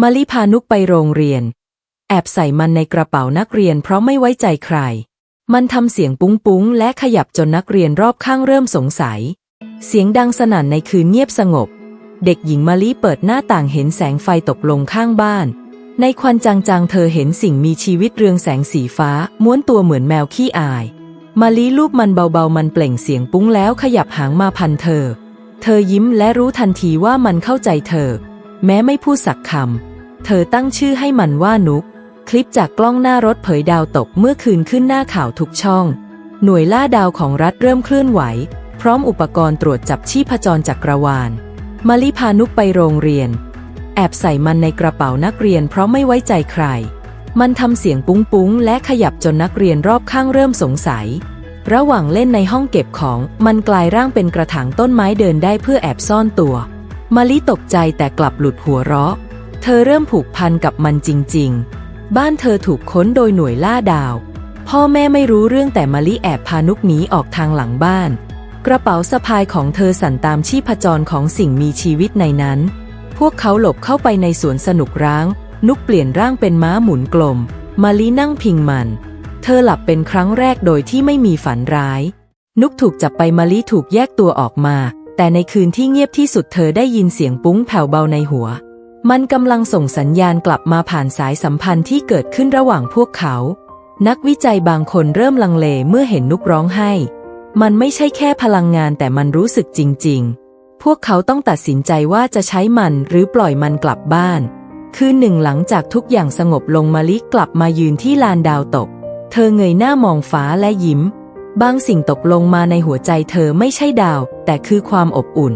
มาลิพานุกไปโรงเรียน แอบใส่มันในกระเป๋านักเรียนเพราะไม่ไว้ใจใคร มันทำเสียงปุ้งปุ้งและขยับจนนักเรียนรอบข้างเริ่มสงสัย เสียงดังสนั่นในคืนเงียบสงบ เด็กหญิงมาลิเปิดหน้าต่างเห็นแสงไฟตกลงข้างบ้าน ในควันจางๆเธอเห็นสิ่งมีชีวิตเรืองแสงสีฟ้า ม้วนตัวเหมือนแมวขี้อายมาลิลูบมันเบาๆ มันเปล่งเสียงปุ้งแล้วขยับหางมาพันเธอ เธอยิ้มและรู้ทันทีว่ามันเข้าใจเธอ แม้ไม่พูดสักคำ เธอตั้งชื่อให้มันว่านุก คลิปจากกล้องหน้ารถเผยดาวตกเมื่อคืนขึ้นหน้าข่าวทุกช่อง หน่วยล่าดาวของรัฐเริ่มเคลื่อนไหว พร้อมอุปกรณ์ตรวจจับชีพจรจักรวาล มาลิพานุกไปโรงเรียน แอบใส่มันในกระเป๋านักเรียนเพราะไม่ไว้ใจใคร มันทำเสียงปุ้งปุ้งและขยับจนนักเรียนรอบข้างเริ่มสงสัย ระหว่างเล่นในห้องเก็บของ มันกลายร่างเป็นกระถางต้นไม้เดินได้เพื่อแอบซ่อนตัว มาลิตกใจแต่กลับหลุดหัวเราะ เธอเริ่มผูกพันกับมันจริง ๆ บ้านเธอถูกค้นโดยหน่วยล่าดาว พ่อแม่ไม่รู้เรื่องแต่มาลิแอบพานุกหนีออกทางหลังบ้าน กระเป๋าสะพายของเธอสั่นตามชีพจรของสิ่งมีชีวิตในนั้น พวกเขาหลบเข้าไปในสวนสนุกร้าง นุกเปลี่ยนร่างเป็นม้าหมุนกลม มาลินั่งพิงมัน เธอหลับเป็นครั้งแรกโดยที่ไม่มีฝันร้าย นุกถูกจับไปมาลิถูกแยกตัวออกมา แต่ในคืนที่เงียบที่สุดเธอได้ยินเสียงปุ้งแผ่วเบาในหัว มันกำลังส่งสัญญาณกลับมาผ่านสายสัมพันธ์ที่เกิดขึ้นระหว่างพวกเขา นักวิจัยบางคนเริ่มลังเลเมื่อเห็นนุกร้องไห้ มันไม่ใช่แค่พลังงานแต่มันรู้สึกจริง ๆ พวกเขาต้องตัดสินใจว่าจะใช้มันหรือปล่อยมันกลับบ้าน คืนหนึ่งหลังจากทุกอย่างสงบลงมาลิกลับมายืนที่ลานดาวตก เธอเงยหน้ามองฟ้าและยิ้ม บางสิ่งตกลงมาในหัวใจเธอไม่ใช่ดาว แต่คือความอบอุ่น